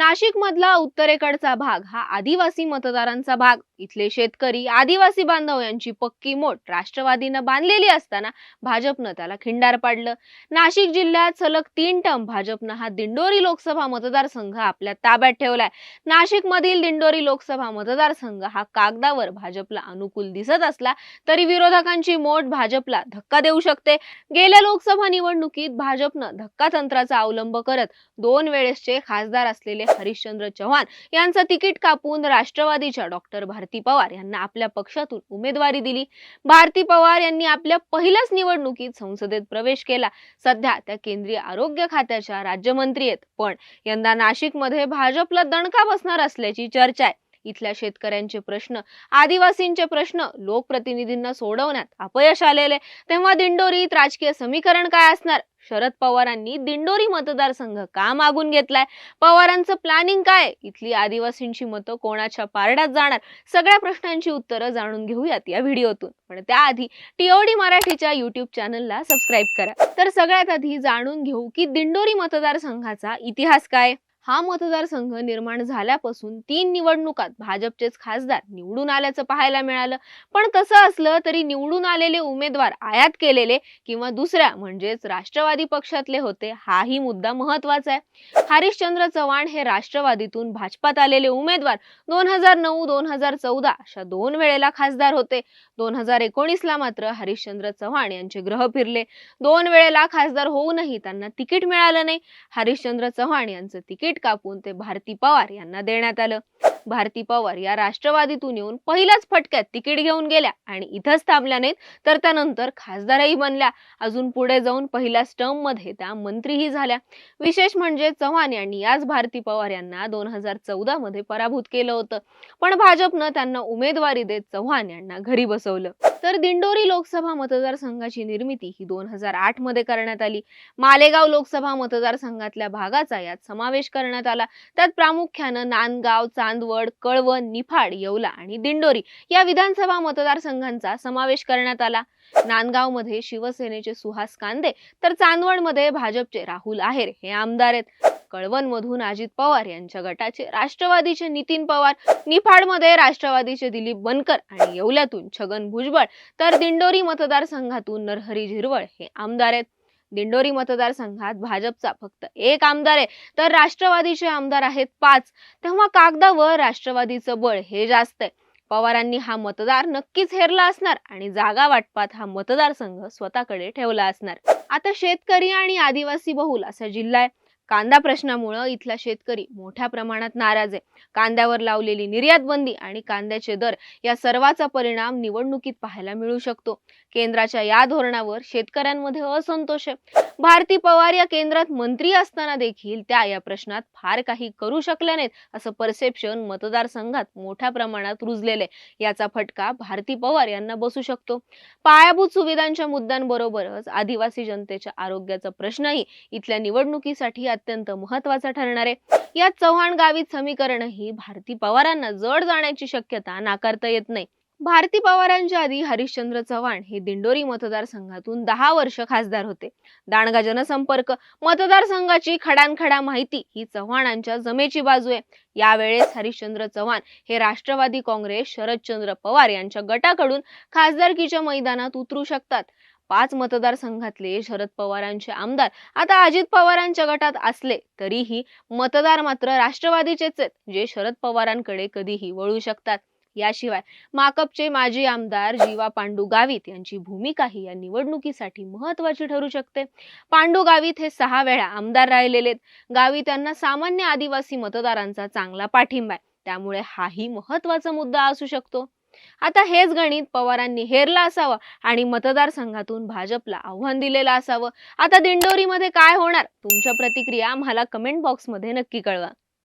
नाशिक मधला उत्तरेकडचा भाग हा आदिवासी मतदारांचा भाग. इथले शेतकरी आदिवासी बांधव यांची पक्की मोठ राष्ट्रवादीनं बांधलेली असताना भाजपनं त्याला खिंडार पाडलं. नाशिक जिल्ह्यात सलग तीन टर्म भाजपनं हा दिंडोरी लोकसभा मतदारसंघ आपल्या ताब्यात ठेवलाय. नाशिक मधील दिंडोरी लोकसभा मतदारसंघ हा कागदावर भाजपला अनुकूल दिसत असला तरी विरोधकांची मोठ भाजपला धक्का देऊ शकते. गेल्या लोकसभा निवडणुकीत भाजपनं धक्का तंत्राचा अवलंब करत दोन वेळेसचे खासदार असलेले हरिश्चंद्र चव्हाण यांचं तिकीट कापून राष्ट्रवादीच्या डॉक्टर भारती पवार यांना आपल्या पक्षातून उमेदवारी दिली. भारती पवार यांनी आपल्या पहिल्याच निवडणुकीत संसदेत प्रवेश केला. सध्या त्या केंद्रीय आरोग्य खात्याच्या राज्यमंत्री आहेत. पण यंदा नाशिकमध्ये भाजपला दणका बसणार असल्याची चर्चा आहे. इथल्या शेतकऱ्यांचे प्रश्न आदिवासींचे प्रश्न लोकप्रतिनिधींना सोडवण्यात अपयश आलेले तेव्हा दिंडोरीत राजकीय समीकरण काय असणार? शरद पवारांनी दिंडोरी मतदारसंघ का मागून घेतलाय? पवारांचं प्लॅनिंग काय? इथली आदिवासींची मतं कोणाच्या पारड्यात जाणार? सगळ्या प्रश्नांची उत्तरं जाणून घेऊयात या व्हिडिओतून. पण त्याआधी टीओडी मराठीच्या युट्यूब चॅनलला सबस्क्राईब करा. तर सगळ्यात आधी जाणून घेऊ की दिंडोरी मतदारसंघाचा इतिहास काय? हा मतदारसंघ निर्माण झाल्यापासून तीन निवडणुकात भाजपचेच खासदार निवडून आल्याचं पाहायला मिळालं. पण तसं असलं तरी निवडून आलेले उमेदवार आयात केलेले किंवा दुसऱ्या म्हणजेच राष्ट्रवादी पक्षातले होते हाही मुद्दा महत्त्वाचा आहे. हरिश्चंद्र चव्हाण हे राष्ट्रवादीतून भाजपात आलेले उमेदवार दोन हजार नऊ दोन हजार चौदा अशा दोन वेळेला खासदार होते. दोन हजार एकोणीसला मात्र हरिश्चंद्र चव्हाण यांचे ग्रह फिरले. दोन वेळेला खासदार होऊनही त्यांना तिकीट मिळालं नाही. हरिश्चंद्र चव्हाण यांचं तिकीट कापून ते भारती पवार यांना देण्यात आलं. भारती पवार या राष्ट्रवादीतून येऊन पहिल्याच फटक्यात तिकीट घेऊन गेल्या आणि इथंच थांबल्या नाहीत तर त्यानंतर खासदारही बनल्या. अजून पुढे जाऊन पहिल्या टर्ममध्ये त्या मंत्रीही झाल्या. विशेष म्हणजे चव्हाण यांनी याच भारती पवार यांना दोन हजार चौदा मध्ये पराभूत केलं होतं. पण भाजपनं त्यांना उमेदवारी देत चव्हाण यांना घरी बसवलं. तर दिंडोरी लोकसभा मतदारसंघाची निर्मिती ही दोन हजार आठमध्ये करण्यात आली. मालेगाव लोकसभा मतदारसंघातल्या भागाचा यात समावेश करण्यात आला. त्यात प्रामुख्यानं नांदगाव चांदवड कळवण निफाड येवला आणि दिंडोरी या विधानसभा मतदारसंघांचा समावेश करण्यात आला. नांदगावमध्ये शिवसेनेचे सुहास कांदे तर चांदवडमध्ये भाजपचे राहुल आहेर हे आमदार आहेत. कळवण मधून अजित पवार यांच्या गटाचे राष्ट्रवादीचे नितीन पवार निफाडमध्ये राष्ट्रवादीचे दिलीप बनकर आणि येवल्यातून छगन भुजबळ तर दिंडोरी मतदारसंघातून नरहरी झिरवळ हे आमदार आहेत. दिंडोरी मतदारसंघात भाजपचा फक्त एक आमदार आहे तर राष्ट्रवादीचे आमदार आहेत पाच. तेव्हा कागदावर राष्ट्रवादीचं बळ हे जास्त आहे. पवारांनी हा मतदार नक्कीच हेरला असणार आणि जागा वाटपात हा मतदारसंघ स्वतःकडे ठेवला असणार. आता शेतकरी आणि आदिवासी बहुल असा जिल्हा आहे. कांदा प्रश्नामुळं इथला शेतकरी मोठ्या प्रमाणात नाराज आहे. कांद्यावर लावलेली निर्यात बंदी आणि कांद्याचे दर या सर्वाचा परिणाम निवडणुकीत पाहायला मिळू शकतो. केंद्राच्या या धोरणावर शेतकऱ्यांमध्ये असंतोष आहे. भारती पवार या केंद्रात मंत्री असताना देखील त्या या प्रश्नात फार काही करू शकल्या नाहीत असं परसेप्शन मतदारसंघात मोठ्या प्रमाणात रुजलेलं आहे. याचा फटका भारती पवार यांना बसू शकतो. पायाभूत सुविधांच्या मुद्द्यांबरोबरच आदिवासी जनतेच्या आरोग्याचा प्रश्नही इथल्या निवडणुकीसाठी अत्यंत महत्त्वाचा ठरणार आहे. या चव्हाण गावित समीकरणही भारती पवारांना जड जाण्याची शक्यता नाकारता येत नाही. भारती पवारांच्या आधी हरिश्चंद्र चव्हाण हे दिंडोरी मतदारसंघातून दहा वर्ष खासदार होते. दांडगा जनसंपर्क मतदारसंघाची खडानखडा माहिती ही चव्हाणांच्या जमेची बाजू आहे. यावेळेस हरिश्चंद्र चव्हाण हे राष्ट्रवादी काँग्रेस शरदचंद्र पवार यांच्या गटाकडून खासदारकीच्या मैदानात उतरू शकतात. पाच मतदारसंघातले शरद पवारांचे आमदार आता अजित पवारांच्या गटात असले तरीही मतदार मात्र राष्ट्रवादीचेच आहेत जे शरद पवारांकडे कधीही वळू शकतात. याशिवाय माकपचे माजी आमदार जीवा पांडू गावित यांची भूमिकाही या निवडणुकीसाठी महत्वाची ठरू शकते. पांडू गावित हे सहा वेळा आमदार राहिलेले गावित यांना सामान्य आदिवासी मतदारांचा चांगला पाठिंबा आहे. त्यामुळे हाही महत्त्वाचा मुद्दा असू शकतो. आता हेच गणित पवारांनी हेरला असावं आणि मतदारसंघातून भाजपला आव्हान दिलेलं असावं. आता दिंडोरीमध्ये काय होणार? तुमच्या प्रतिक्रिया आम्हाला कमेंट बॉक्समध्ये नक्की कळवा.